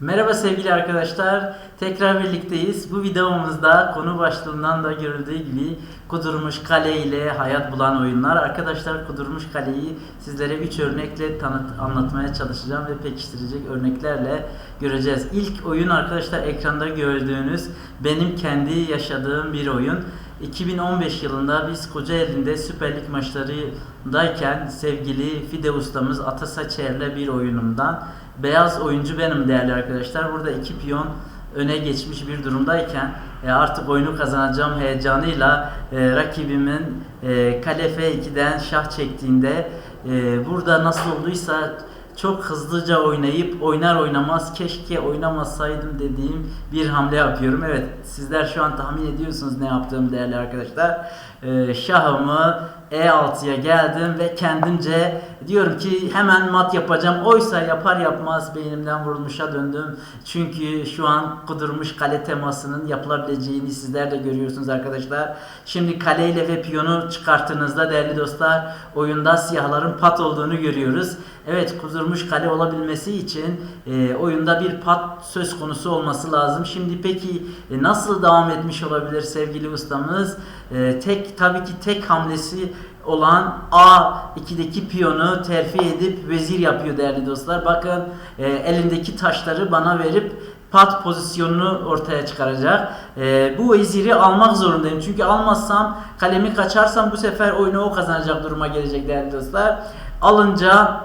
Merhaba sevgili arkadaşlar. Tekrar birlikteyiz. Bu videomuzda konu başlığından da görüldüğü gibi Kudurmuş Kale ile hayat bulan oyunlar. Arkadaşlar Kudurmuş Kale'yi sizlere 3 örnekle tanıt anlatmaya çalışacağım ve pekiştirecek örneklerle göreceğiz. İlk oyun arkadaşlar ekranda gördüğünüz benim kendi yaşadığım bir oyun. 2015 yılında biz Kocaeli'nde Süper Lig maçlarındayken sevgili Fide ustamız Ata Saçer'le bir oyunumdan beyaz oyuncu benim değerli arkadaşlar. Burada iki piyon öne geçmiş bir durumdayken e, artık oyunu kazanacağım heyecanıyla e, rakibimin e, kale F2'den şah çektiğinde e, burada nasıl olduysa çok hızlıca oynayıp oynar oynamaz keşke oynamasaydım dediğim bir hamle yapıyorum. Evet sizler şu an tahmin ediyorsunuz ne yaptığımı değerli arkadaşlar. Ee, şahımı E6'ya geldim ve kendimce diyorum ki hemen mat yapacağım. Oysa yapar yapmaz beynimden vurulmuşa döndüm. Çünkü şu an kudurmuş kale temasının yapılabileceğini sizler de görüyorsunuz arkadaşlar. Şimdi kaleyle ve piyonu çıkarttığınızda değerli dostlar oyunda siyahların pat olduğunu görüyoruz. Evet kudurmuş kale olabilmesi için e, oyunda bir pat söz konusu olması lazım. Şimdi peki e, nasıl devam etmiş olabilir sevgili ustamız? E, tek tabii ki tek hamlesi olan A2'deki piyonu terfi edip vezir yapıyor değerli dostlar. Bakın e, elindeki taşları bana verip pat pozisyonunu ortaya çıkaracak. E, bu veziri almak zorundayım. Çünkü almazsam kalemi kaçarsam bu sefer oyunu o kazanacak duruma gelecek değerli dostlar. Alınca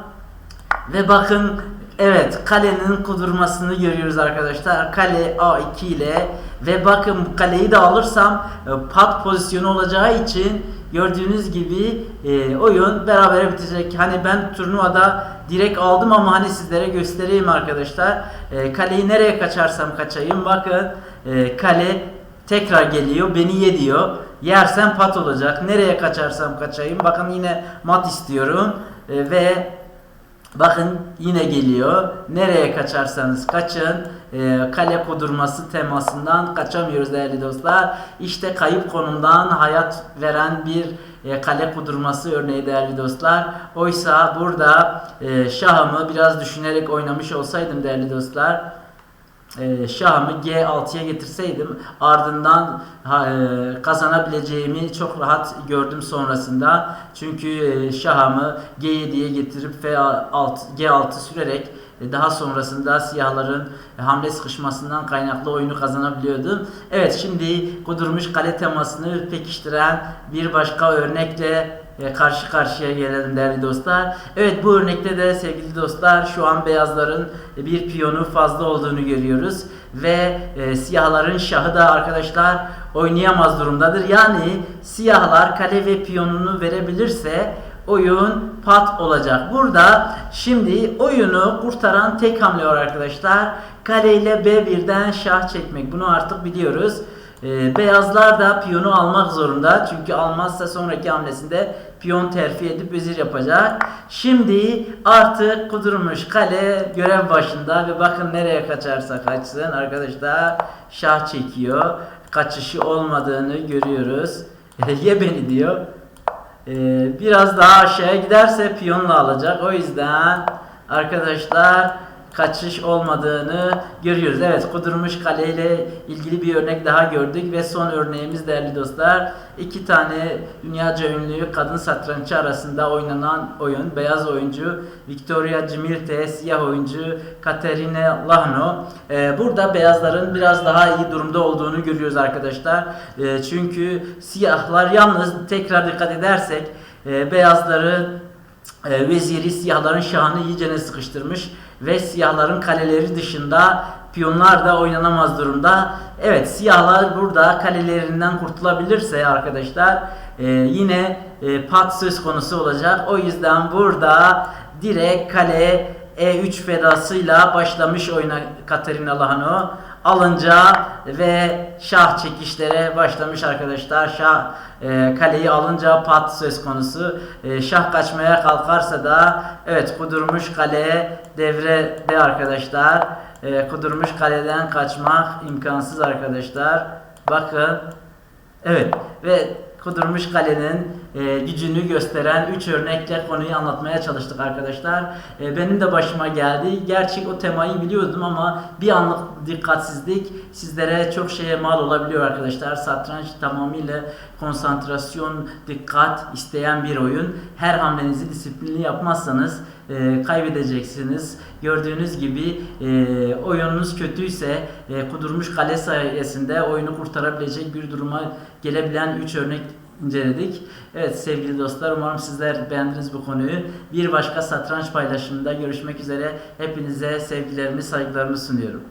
ve bakın evet kalenin kudurmasını görüyoruz arkadaşlar. Kale A2 ile ve bakın kaleyi de alırsam e, pat pozisyonu olacağı için gördüğünüz gibi e, oyun beraber bitecek. Hani ben turnuvada direkt aldım ama hani sizlere göstereyim arkadaşlar. E, kaleyi nereye kaçarsam kaçayım bakın kale tekrar geliyor beni ye diyor. Yersem pat olacak. Nereye kaçarsam kaçayım. Bakın yine mat istiyorum ve Bakın yine geliyor. Nereye kaçarsanız kaçın. E, kale kudurması temasından kaçamıyoruz değerli dostlar. İşte kayıp konumdan hayat veren bir e, kale kudurması örneği değerli dostlar. Oysa burada e, şahımı biraz düşünerek oynamış olsaydım değerli dostlar e, şahımı G6'ya getirseydim ardından ha, e, kazanabileceğimi çok rahat gördüm sonrasında. Çünkü e, şahımı G7'ye getirip F6 G6 sürerek e, daha sonrasında siyahların e, hamle sıkışmasından kaynaklı oyunu kazanabiliyordum. Evet şimdi kudurmuş kale temasını pekiştiren bir başka örnekle e, karşı karşıya gelelim değerli dostlar. Evet bu örnekte de sevgili dostlar şu an beyazların bir piyonu fazla olduğunu görüyoruz. Ve e, siyahların şahı da arkadaşlar oynayamaz durumdadır. Yani siyahlar kale ve piyonunu verebilirse oyun pat olacak. Burada şimdi oyunu kurtaran tek hamle var arkadaşlar. Kale ile B1'den şah çekmek. Bunu artık biliyoruz. Ee, beyazlar da piyonu almak zorunda. Çünkü almazsa sonraki hamlesinde piyon terfi edip vezir yapacak. Şimdi artık kudurmuş kale görev başında ve bakın nereye kaçarsa kaçsın arkadaşlar şah çekiyor. Kaçışı olmadığını görüyoruz. Ye beni diyor. Ee, biraz daha aşağıya giderse piyonla alacak. O yüzden arkadaşlar kaçış olmadığını görüyoruz. Evet kudurmuş kale ile ilgili bir örnek daha gördük ve son örneğimiz değerli dostlar iki tane dünyaca ünlü kadın satranççı arasında oynanan oyun. Beyaz oyuncu Victoria Cimilte, siyah oyuncu Katerina Lahno. Ee, burada beyazların biraz daha iyi durumda olduğunu görüyoruz arkadaşlar. Ee, çünkü siyahlar yalnız tekrar dikkat edersek e, beyazları e, veziri siyahların şahını iyicene sıkıştırmış ve siyahların kaleleri dışında piyonlar da oynanamaz durumda. Evet siyahlar burada kalelerinden kurtulabilirse arkadaşlar e, yine e, pat söz konusu olacak. O yüzden burada direkt kale E3 fedasıyla başlamış oyuna Katerina Lahano alınca ve şah çekişlere başlamış arkadaşlar. Şah e, kaleyi alınca pat söz konusu. E, şah kaçmaya kalkarsa da evet kudurmuş kale devrede arkadaşlar. E, kudurmuş kaleden kaçmak imkansız arkadaşlar. Bakın. Evet ve kudurmuş kalenin e, gücünü gösteren 3 örnekle konuyu anlatmaya çalıştık arkadaşlar. E, benim de başıma geldi. Gerçi o temayı biliyordum ama bir anlık dikkatsizlik sizlere çok şeye mal olabiliyor arkadaşlar. Satranç tamamıyla konsantrasyon, dikkat isteyen bir oyun. Her hamlenizi disiplinli yapmazsanız e, kaybedeceksiniz. Gördüğünüz gibi e, oyununuz kötüyse e, kudurmuş kale sayesinde oyunu kurtarabilecek bir duruma gelebilen 3 örnek inceledik. Evet sevgili dostlar umarım sizler beğendiniz bu konuyu. Bir başka satranç paylaşımında görüşmek üzere. Hepinize sevgilerimi, saygılarımı sunuyorum.